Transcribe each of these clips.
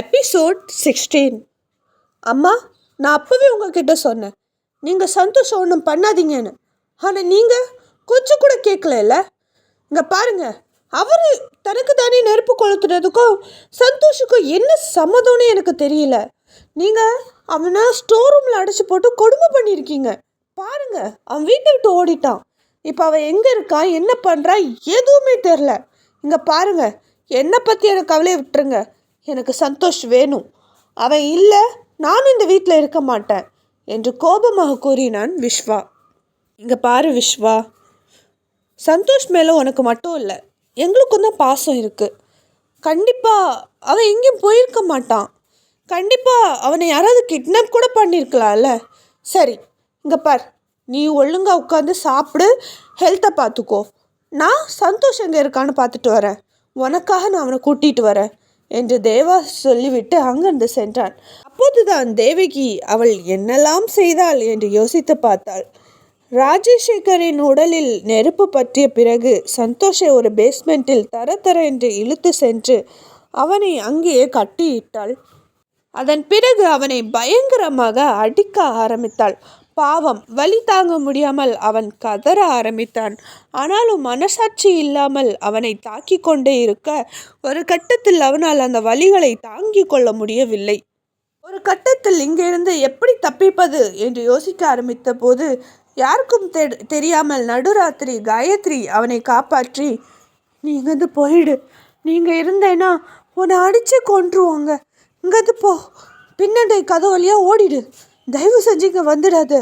Episode sixteen அம்மா நான் அப்போவே உங்ககிட்ட சொன்னேன். நீங்கள் சந்தோஷம் ஒன்றும் பண்ணாதீங்கன்னு. ஆனால் நீங்கள் கொஞ்சம் கூட கேட்கல இங்கே பாருங்கள் அவர் தனக்கு தானே நெருப்பு கொளுத்துனதுக்கும் சந்தோஷுக்கும் என்ன சம்மதம்னு எனக்கு தெரியல. நீங்கள் அவனை ஸ்டோர் ரூமில் அடைச்சி போட்டு கொடுமை பண்ணியிருக்கீங்க பாருங்கள் அவன் வீட்டை விட்டு ஓடிட்டான். இப்போ அவன் எங்கே இருக்கான் என்ன பண்ணுறான் எதுவுமே தெரில இங்கே பாருங்கள் என்னை பற்றி எனக்கு கவலையை விட்டுருங்க. எனக்கு சந்தோஷ் வேணும் அவன் இல்லை நானும் இந்த வீட்டில் இருக்க மாட்டேன் என்று கோபமாக கூறினான் விஸ்வா இங்கே பாரு விஸ்வா சந்தோஷ் மேலே உனக்கு மட்டும் இல்லை எங்களுக்கும் தான் பாசம் இருக்குது கண்டிப்பாக அவன் எங்கேயும் போயிருக்க மாட்டான். கண்டிப்பாக அவனை யாராவது கிட்னாப் கூட பண்ணியிருக்கலாம்ல சரி இங்கே பார். நீ ஒழுங்காக உட்காந்து சாப்பிடு ஹெல்த்தை பார்த்துக்கோ நான் சந்தோஷ் எங்கே இருக்கான்னு பார்த்துட்டு வரேன். உனக்காக நான் அவனை கூட்டிகிட்டு வரேன். என்று தேவா சொல்லிவிட்டு அங்கிருந்து சென்றான். அப்போதுதான் தேவகி அவள் என்னெல்லாம் செய்தாள்? என்று யோசித்து பார்த்தாள். ராஜசேகரின் உடலில் நெருப்பு பற்றிய பிறகு சந்தோஷை ஒரு பேஸ்மெண்ட்டில் தர தர என்று இழுத்து சென்று அவனை அங்கேயே கட்டியிட்டாள். அதன் பிறகு அவனை பயங்கரமாக அடிக்க ஆரம்பித்தாள். பாவம் வலி தாங்க முடியாமல் அவன் கதற ஆரம்பித்தான். ஆனாலும் மனசாட்சி இல்லாமல் அவனை தாக்கி கொண்டே இருக்க ஒரு கட்டத்தில் அவனால் அந்த வலிகளை தாங்கிக் கொள்ள முடியவில்லை. ஒரு கட்டத்தில் இங்கிருந்து எப்படி தப்பிப்பது என்று யோசிக்க ஆரம்பித்த போது யாருக்கும் தெ- தெரியாமல் நடுராத்திரி காயத்ரி அவனை காப்பாற்றி நீ போயிடு. நீங்கள் இருந்தேன்னா உன்னை அடித்து கொன்றுவாங்க. இங்கேருந்து போ. பின்னடை கதை வழியாக ஓடிடு. தயவு செஞ்சு இங்கே வந்துடாத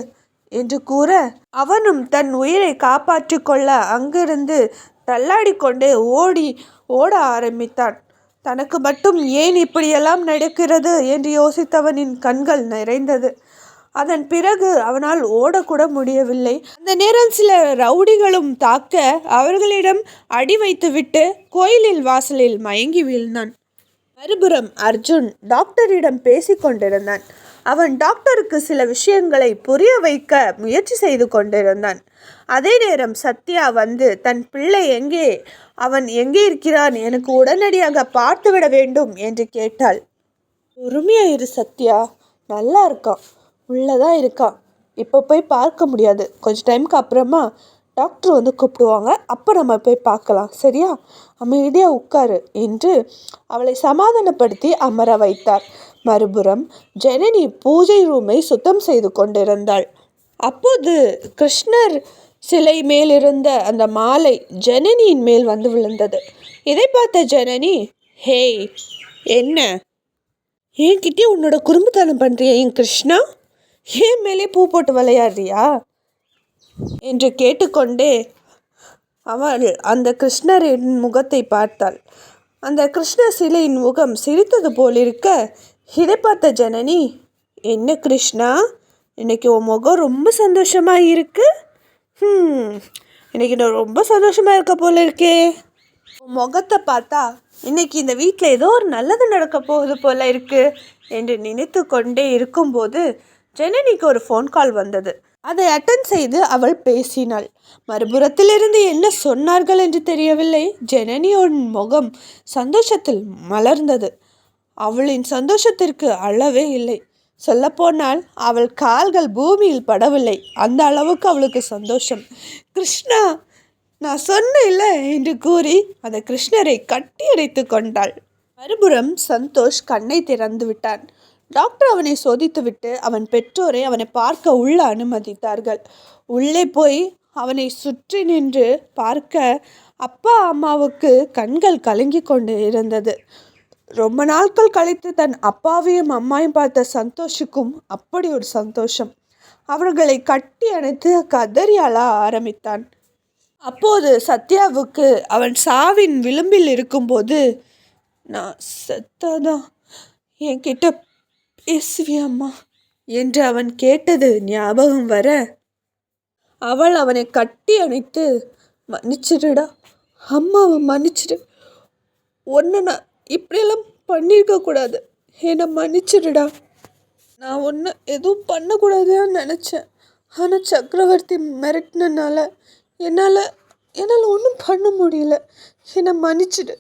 என்று கூற அவனும் தன் உயிரை காப்பாற்றி கொள்ள அங்கிருந்து தள்ளாடி கொண்டே ஓடி ஓட ஆரம்பித்தான். தனக்கு மட்டும் ஏன் இப்படியெல்லாம் நடக்கிறது என்று யோசித்தவனின் கண்கள் நிறைந்தது. அதன் பிறகு அவனால் ஓடக்கூட முடியவில்லை. அந்த நேரம் சில ரவுடிகளும் தாக்க அவர்களிடம் அடி வைத்துவிட்டு கோயிலில் வாசலில் மயங்கி வீழ்ந்தான். மறுபுறம் அர்ஜுன் டாக்டரிடம் பேசிக்கொண்டிருந்தான். அவன் டாக்டருக்கு சில விஷயங்களை புரிய வைக்க முயற்சி செய்து கொண்டிருந்தான். அதே நேரம் சத்யா வந்து தன் பிள்ளை எங்கே? அவன் எங்கே இருக்கிறான்? எனக்கு உடனடியாக பார்த்துவிட வேண்டும் என்று கேட்டாள். பொறுமையா இரு சத்யா. நல்லா இருக்கான். உள்ளதான் இருக்கான். இப்போ போய் பார்க்க முடியாது. கொஞ்ச டைமுக்கு அப்புறமா டாக்டர் வந்து கூப்பிடுவாங்க. அப்போ நம்ம போய் பார்க்கலாம். சரியா? அமைதியாக உட்காரு என்று அவளை சமாதானப்படுத்தி அமர வைத்தார். மறுபுறம் ஜனனி பூஜை ரூமை சுத்தம் செய்து கொண்டிருந்தாள். அப்போது கிருஷ்ணர் சிலை மேலிருந்த அந்த மாலை ஜனனியின் மேல் வந்து விழுந்தது. இதை பார்த்த ஜனனி ஹேய் என்ன? என்கிட்டே உன்னோட குறும்புத்தனம் பண்ணுறியா என் கிருஷ்ணா? ஏன் மேலே பூ போட்டு விளையாடுறியா? என்று கேட்டுக்கொண்டே அவள் அந்த கிருஷ்ணரின் முகத்தை பார்த்தாள். அந்த கிருஷ்ண சிலையின் முகம் சிரித்தது போலிருக்க இதை பார்த்த ஜனனி என்ன கிருஷ்ணா? இன்னைக்கு உன் முகம் ரொம்ப சந்தோஷமாக இருக்கு. ஹம் இன்னைக்கு நான் ரொம்ப சந்தோஷமாக இருக்க போல இருக்கே. உன் முகத்தை பார்த்தா இன்னைக்கு இந்த வீட்டில் ஏதோ ஒரு நல்லது நடக்க போகுது போல இருக்கு என்று நினைத்து கொண்டே இருக்கும்போது ஜனனிக்கு ஒரு ஃபோன் கால் வந்தது. அதை அட்டன் செய்து அவள் பேசினாள். மறுபுறத்திலிருந்து என்ன சொன்னார்கள் என்று தெரியவில்லை. ஜனனியோட முகம் சந்தோஷத்தில் மலர்ந்தது. அவளின் சந்தோஷத்திற்கு அளவே இல்லை. சொல்லப்போனால் அவள் கால்கள் பூமியில் படவில்லை. அந்த அளவுக்கு அவளுக்கு சந்தோஷம். கிருஷ்ணா நான் சொன்னேன்ல என்று கூறி அந்த கிருஷ்ணரை கட்டி கொண்டாள். மறுபுறம் சந்தோஷ் கண்ணை திறந்து விட்டான். டாக்டர் அவனை சோதித்துவிட்டு அவன் பெற்றோரை அவனை பார்க்க உள்ள அனுமதித்தார்கள். உள்ளே போய் அவனை சுற்றி நின்று பார்க்க அப்பா அம்மாவுக்கு கண்கள் கலங்கி கொண்டு இருந்தது. ரொம்ப நாட்கள் கழித்து தன் அப்பாவையும் அம்மாவையும் பார்த்த சந்தோஷுக்கும் அப்படி ஒரு சந்தோஷம். அவர்களை கட்டி அணைத்து கதறி அழ ஆரம்பித்தான். அப்போது சத்யாவுக்கு அவன் சாவின் விளிம்பில் இருக்கும்போது நான் செத்தாதான் என்கிட்ட பேசுவியம்மா என்று அவன் கேட்டது ஞாபகம் வர அவள் அவனை கட்டி அணைத்து மன்னிச்சிடுடா. அம்மாவை மன்னிச்சிடு. ஒன்று நான் இப்படியெல்லாம் பண்ணியிருக்க கூடாது. என்னை மன்னிச்சிடுடா. நான் ஒன்று எதுவும் பண்ணக்கூடாதுன்னு நினச்சேன். ஆனால் சக்கரவர்த்தி மிரட்டினனால என்னால் என்னால் ஒன்றும் பண்ண முடியல. என்னை மன்னிச்சிடு.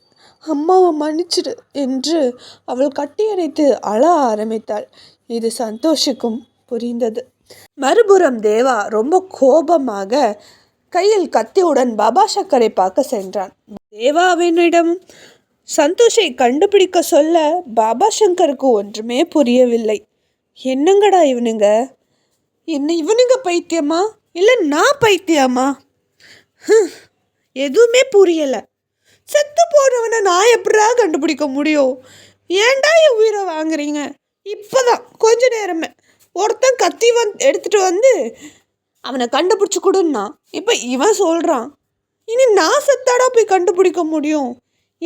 அம்மாவை மன்னிச்சிடு என்று அவள் கட்டியணைத்து அழ ஆரம்பித்தாள். இது சந்தோஷிக்கும் புரிந்தது. மறுபுறம் தேவா ரொம்ப கோபமாக கையில் கத்தியுடன் பாபா சக்கரை பார்க்க சென்றான். தேவாவினிடம் சந்தோஷை கண்டுபிடிக்க சொல்ல பாபா சங்கருக்கு ஒன்றுமே புரியவில்லை. என்னங்கடா இவனுங்க? என்ன இவனுங்க பைத்தியமா? இல்லை நான் பைத்தியமா? எதுவுமே புரியலை. செத்து போனவனை நான் எப்படா கண்டுபிடிக்க முடியும்? ஏன்டா என் உயிரை வாங்குறீங்க? இப்போதான் கொஞ்ச நேரமே. ஒருத்தன் கத்தி வந் எடுத்துகிட்டு வந்து அவனை கண்டுபிடிச்சி கொடுன்னா இப்போ இவன் சொல்கிறான் இனி நான் செத்தாடா போய் கண்டுபிடிக்க முடியும்?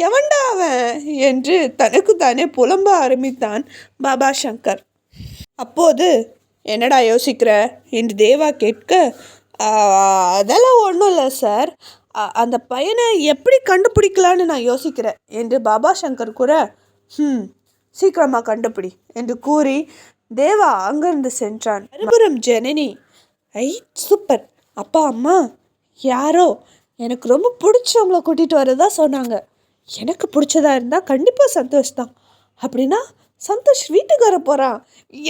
எவன்டா அவன்? என்று தனக்கு தானே புலம்ப ஆரம்பித்தான் பாபா சங்கர் அப்போது என்னடா யோசிக்கிற? என்று தேவா கேட்க அதெல்லாம் ஒன்றும் இல்லை சார். அந்த பையனை எப்படி கண்டுபிடிக்கலான்னு நான் யோசிக்கிறேன். என்று பாபா சங்கர் கூற ம் சீக்கிரமாக கண்டுபிடி. என்று கூறி தேவா அங்கிருந்து சென்றான். மறுபுறம் ஜனனி ஐ சூப்பர். அப்பா அம்மா யாரோ? எனக்கு ரொம்ப பிடிச்சவங்கள கூட்டிகிட்டு வரதா சொன்னாங்க. எனக்கு பிடிச்சதா இருந்தால் கண்டிப்பாக சந்தோஷ் தான். அப்படின்னா சந்தோஷ் வீட்டுக்கு வர போகிறான்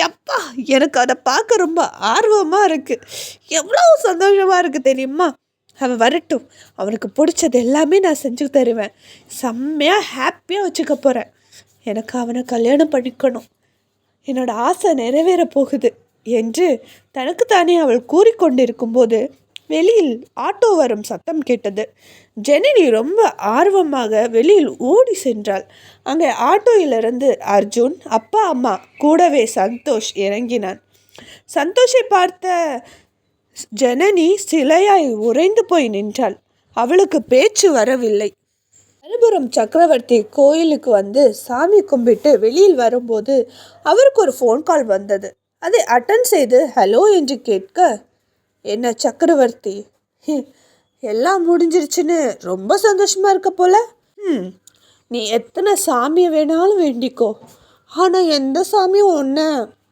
எப்பா எனக்கு அதை பார்க்க ரொம்ப ஆர்வமாக இருக்குது எவ்வளோ சந்தோஷமாக இருக்குது தெரியுமா? அவன் வரட்டும். அவனுக்கு பிடிச்சது எல்லாமே நான் செஞ்சு தருவேன். செம்மையாக ஹாப்பியாக வச்சுக்க போகிறேன் எனக்கு அவனை கல்யாணம் பண்ணிக்கணும். என்னோடய ஆசை நிறைவேற போகுது என்று தனக்குத்தானே அவள் கூறிக்கொண்டிருக்கும்போது வெளியில் ஆட்டோ வரும் சத்தம் கேட்டது. ஜெனினி ரொம்ப ஆர்வமாக வெளியில் ஓடி சென்றாள். அங்கே ஆட்டோயிலிருந்து அர்ஜுன் அப்பா அம்மா கூடவே சந்தோஷ் இறங்கினான். சந்தோஷை பார்த்த ஜனனி சிலையாய் உறைந்து போய் நின்றாள். அவளுக்கு பேச்சு வரவில்லை. மறுபுறம் சக்கரவர்த்தி கோயிலுக்கு வந்து சாமி கும்பிட்டு வெளியில் வரும்போது அவருக்கு ஒரு ஃபோன் கால் வந்தது. அதை அட்டன் செய்து ஹலோ என்று கேட்க என்ன சக்கரவர்த்தி? எல்லாம் முடிஞ்சிருச்சுன்னு ரொம்ப சந்தோஷமாக இருக்க போல? ம் நீ எத்தனை சாமியை வேணாலும் வேண்டிக்கோ. ஆனால் எந்த சாமியும் ஒன்று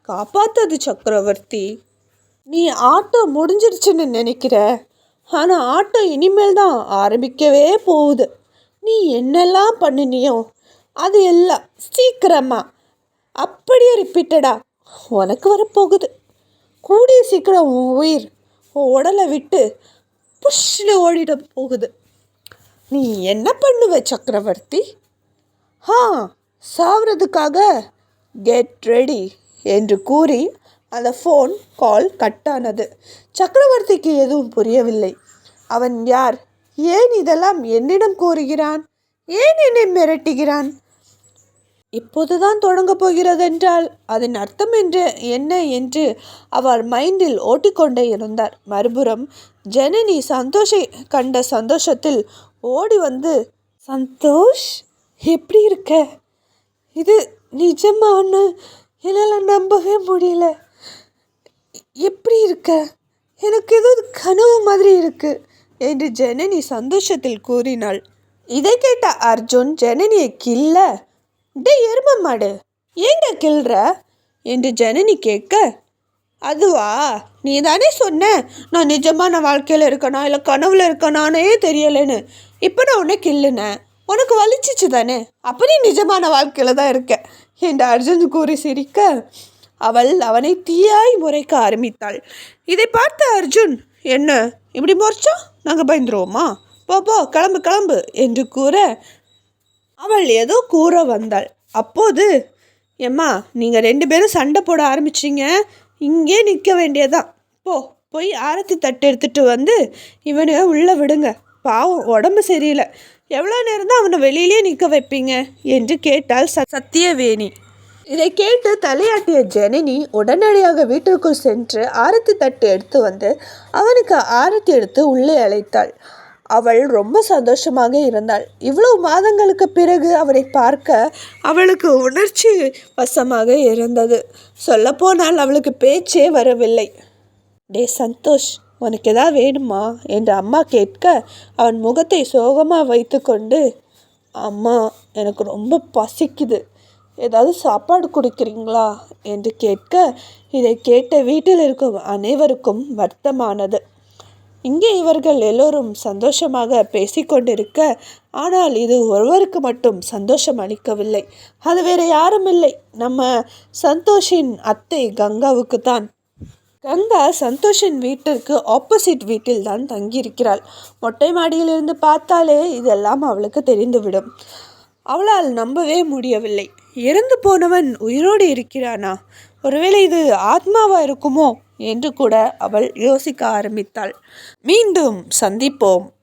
காப்பாத்தாது சக்கரவர்த்தி. நீ ஆட்டோ முடிஞ்சிருச்சுன்னு நினைக்கிற. ஆனால் ஆட்டோ இனிமேல் தான் ஆரம்பிக்கவே போகுது. நீ என்னெல்லாம் பண்ணினியோ அது எல்லாம் சீக்கிரமாக அப்படியே ரிப்பீட்டடா உனக்கு வரப்போகுது. கூடிய சீக்கிரம் உன் உயிர் உடலை விட்டு புஷ்னு ஓடிட போகுது. நீ என்ன பண்ணுவ சக்கரவர்த்தி? ஆ சாவறதுக்காக கெட் ரெடி என்று கூறி அந்த ஃபோன் கால் கட்டானது சக்கரவர்த்திக்கு எதுவும் புரியவில்லை. அவன் யார்? ஏன் இதெல்லாம் என்னிடம் கூறுகிறான்? ஏன் என்னை மிரட்டுகிறான்? இப்போதுதான் தொடங்கப் போகிறதென்றால் அதன் அர்த்தம் என்று என்ன என்று அவர் மைண்டில் ஓட்டிக்கொண்டே இருந்தார். மறுபுறம் ஜனனி சந்தோஷை கண்ட சந்தோஷத்தில் ஓடி வந்து சந்தோஷ் எப்படி இருக்க? இது நிஜமானு என்னால் நம்பவே முடியல. எப்படி இருக்க? எனக்கு ஏதோ கனவு மாதிரி இருக்கு என்று ஜனனி சந்தோஷத்தில் கூறினாள். இதை கேட்ட அர்ஜுன் ஜனனியை கில்ல? டே எரும மாடு. ஏங்க கிள்ற? என்று ஜனனி கேட்க அதுவா? நீ தானே சொன்ன நான் நிஜமான வாழ்க்கையில் இருக்கனா இல்லை கனவுல இருக்கனானே தெரியலைன்னு. இப்போ நான் உன்னை கிள்ளுனேன் உனக்கு வலிச்சிச்சு தானே? அப்போ நீ நிஜமான வாழ்க்கையில் தான் இருக்க என்று அர்ஜுன் கூறி சிரிக்க அவள் அவனை தீயாய் முறைக்க ஆரம்பித்தாள். இதை பார்த்த அர்ஜுன் என்ன? இப்படி முறைச்சா? நாங்கள் பயந்துருவோமா? போ போ கிளம்பு கிளம்பு என்று கூற அவள் ஏதோ கூற வந்தாள். அப்போது எம்மா நீங்கள் ரெண்டு பேரும் சண்டை போட ஆரம்பிச்சிங்க இங்கே நிற்க வேண்டியதான் போ போய் ஆரத்தி தட்டு எடுத்துட்டு வந்து இவனை உள்ளே விடுங்க. பாவம் உடம்பு சரியில்லை. எவ்வளோ நேரம் தான் அவனை வெளியிலே நிற்க வைப்பீங்க? என்று கேட்டாள் ச சத்தியவேணி இதை கேட்டு தலையாட்டிய ஜனனி உடனடியாக வீட்டிற்குள் சென்று ஆரத்தி தட்டு எடுத்து வந்து அவனுக்கு ஆரத்தி எடுத்து உள்ளே அழைத்தாள். அவள் ரொம்ப சந்தோஷமாக இருந்தாள். இவ்வளவு மாதங்களுக்கு பிறகு அவனை பார்க்க அவளுக்கு உணர்ச்சி வசமாக இருந்தது. சொல்லப்போனால் அவளுக்கு பேச்சே வரவில்லை. டே சந்தோஷ் உனக்கு எதாவது வேணுமா? என்று அம்மா கேட்க அவன் முகத்தை சோகமாக வைத்துக்கொண்டு அம்மா எனக்கு ரொம்ப பசிக்குது. ஏதாவது சாப்பாடு கொடுக்குறீங்களா? என்று கேட்க இதை கேட்ட வீட்டில் இருக்கும் அனைவருக்கும் வருத்தமானது. இங்கே இவர்கள் எல்லோரும் சந்தோஷமாக பேசிக்கொண்டிருக்க ஆனால் இது ஒருவருக்கு மட்டும் சந்தோஷம் அளிக்கவில்லை. அது வேறு யாரும் இல்லை. நம்ம சந்தோஷின் அத்தை கங்காவுக்கு தான் கங்கா சந்தோஷின் வீட்டிற்கு ஆப்போசிட் வீட்டில் தான் தங்கியிருக்கிறாள். மொட்டை மாடியிலிருந்து பார்த்தாலே இதெல்லாம் அவளுக்கு தெரிந்துவிடும். அவளால் நம்பவே முடியவில்லை. இறந்து போனவன் உயிரோடு இருக்கிறானா? ஒருவேளை இது ஆத்மாவா இருக்குமோ? என்று கூட அவள் யோசிக்க ஆரம்பித்தாள். மீண்டும் சந்திப்போம்.